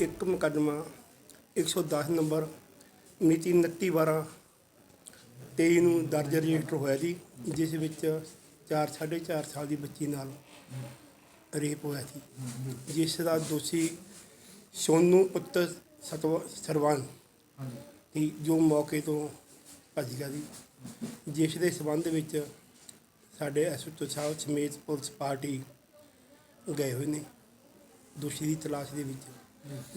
ਇੱਕ ਮੁਕੱਦਮਾ 110 ਨੰਬਰ ਮਿਤੀ 29 12 23 ਨੂੰ ਦਰਜ ਰਜਿਸਟਰ ਹੋਇਆ ਜੀ ਜਿਸ ਵਿੱਚ 4 4.5 ਸਾਲ ਦੀ ਬੱਚੀ ਨਾਲ ਰੇਪ ਹੋਇਆ ਸੀ। ਜਿਸ ਦਾ ਦੋਸ਼ੀ ਸੋਨੂ ਪੁੱਤਰ ਸਤਵ ਸਰਵਾਨ ਹਾਂਜੀ। ਜੋ ਮੌਕੇ ਤੋਂ ਭੱਜ ਗਿਆ ਸੀ। ਜਿਸ ਦੇ ਸਬੰਧ ਵਿੱਚ ਸਾਡੇ ਐਸਓਟੀ ਸਾਹਿਬ ਸਮੇਤ ਪੁਲਿਸ ਪਾਰਟੀ ਗਏ ਹੋਏ ਨੇ ਦੋਸ਼ੀ ਦੀ ਤਲਾਸ਼ ਦੇ ਵਿੱਚ।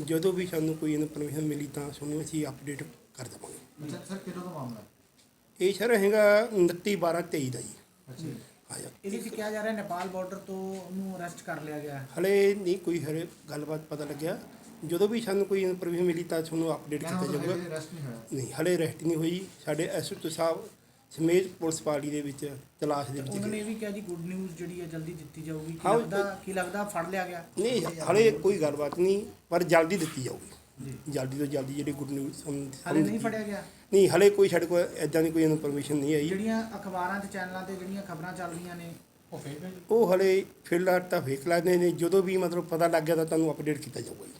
ਜਦੋਂ ਵੀ ਸਾਨੂੰ ਕੋਈ ਇਨਫੋਰਮੇਸ਼ਨ ਮਿਲੀ ਤਾਂ ਤੁਹਾਨੂੰ ਅਸੀਂ ਅਪਡੇਟ ਕਰ ਦੇਵਾਂਗੇ। ਅੱਛਾ ਸਰ ਕਿਹੜਾ ਦਾ ਮਾਮਲਾ ਹੈ? ਇਹ ਸਰ ਹੈਗਾ 29 12 23 ਦਾ ਜੀ। ਅੱਛਾ। ਆਇਆ ਇਹਦੇ ਵਿੱਚ ਕਿਹਾ ਜਾ ਰਿਹਾ ਨੇਪਾਲ ਬਾਰਡਰ ਤੋਂ ਉਹਨੂੰ ਅਰੈਸਟ ਕਰ ਲਿਆ ਗਿਆ। ਹਲੇ ਨਹੀਂ ਕੋਈ ਹਰੇ ਗੱਲਬਾਤ ਪਤਾ ਲੱਗਿਆ। ਜਦੋਂ ਵੀ ਸਾਨੂੰ ਕੋਈ ਇਨਫੋਰਮੇਸ਼ਨ ਮਿਲੀ ਤਾਂ ਤੁਹਾਨੂੰ ਅਪਡੇਟ ਕੀਤਾ ਜਾਊਗਾ। ਅਰੈਸਟ ਨਹੀਂ ਹਲੇ ਰੈਸਟ ਨਹੀਂ ਹੋਈ। ਸਾਡੇ ਐਸਓਟੀ ਸਾਹਿਬ ਸਮੇਤ ਪੁਲਿਸ ਪਾਰਟੀ ਦੇ ਵਿੱਚ ਤਲਾਸ਼ ਦੇ ਵਿੱਚ ਉਹਨਾਂ ਨੇ ਗਏ। ਇਹ ਵੀ ਕਿਹਾ ਜੀ ਗੁੱਡ ਨਿਊਜ਼ ਜਿਹੜੀ ਹੈ ਜਲਦੀ ਦਿੱਤੀ ਜਾਊਗੀ। ਕੀ ਹਾਂ, ਉਹ- ਲੱਗਦਾ ਕੀ ਲੱਗਦਾ ਫੜ ਲਿਆ ਗਿਆ? ਨਹੀਂ ਹਲੇ ਕੋਈ ਗੱਲਬਾਤ ਨਹੀਂ ਪਰ ਜਲਦੀ ਦਿੱਤੀ ਜਾਊਗੀ। ਜਲਦੀ ਤੋਂ ਜਲਦੀ ਜਿਹੜੀ ਗੁੱਡ ਨਿਊਜ਼ ਹਾਲੇ ਨਹੀਂ ਫੜਿਆ ਗਿਆ? ਨਹੀਂ ਹਲੇ ਕੋਈ ਸਾਡੇ ਕੋਲ ਐਦਾਂ ਦੀ ਕੋਈ ਇਨਫੋਰਮੇਸ਼ਨ ਨਹੀਂ ਆਈ। ਜਿਹੜੀਆਂ ਅਖਬਾਰਾਂ ਤੇ ਚੈਨਲਾਂ ਤੇ ਜਿਹੜੀਆਂ ਖਬਰਾਂ ਚੱਲ ਰਹੀਆਂ ਨੇ ਉਹ ਜੀ? ਉਹ ਹਲੇ ਫਿਲਹਾਲ ਤਾਂ ਵੇਖ ਲੈਂਦੇ ਨੇ। ਜਦੋਂ ਵੀ ਮਤਲਬ ਪਤਾ ਲੱਗ ਗਿਆ ਤਾਂ ਤੁਹਾਨੂੰ ਅਪਡੇਟ ਕੀਤਾ ਜਾਊਗਾ ਜੀ।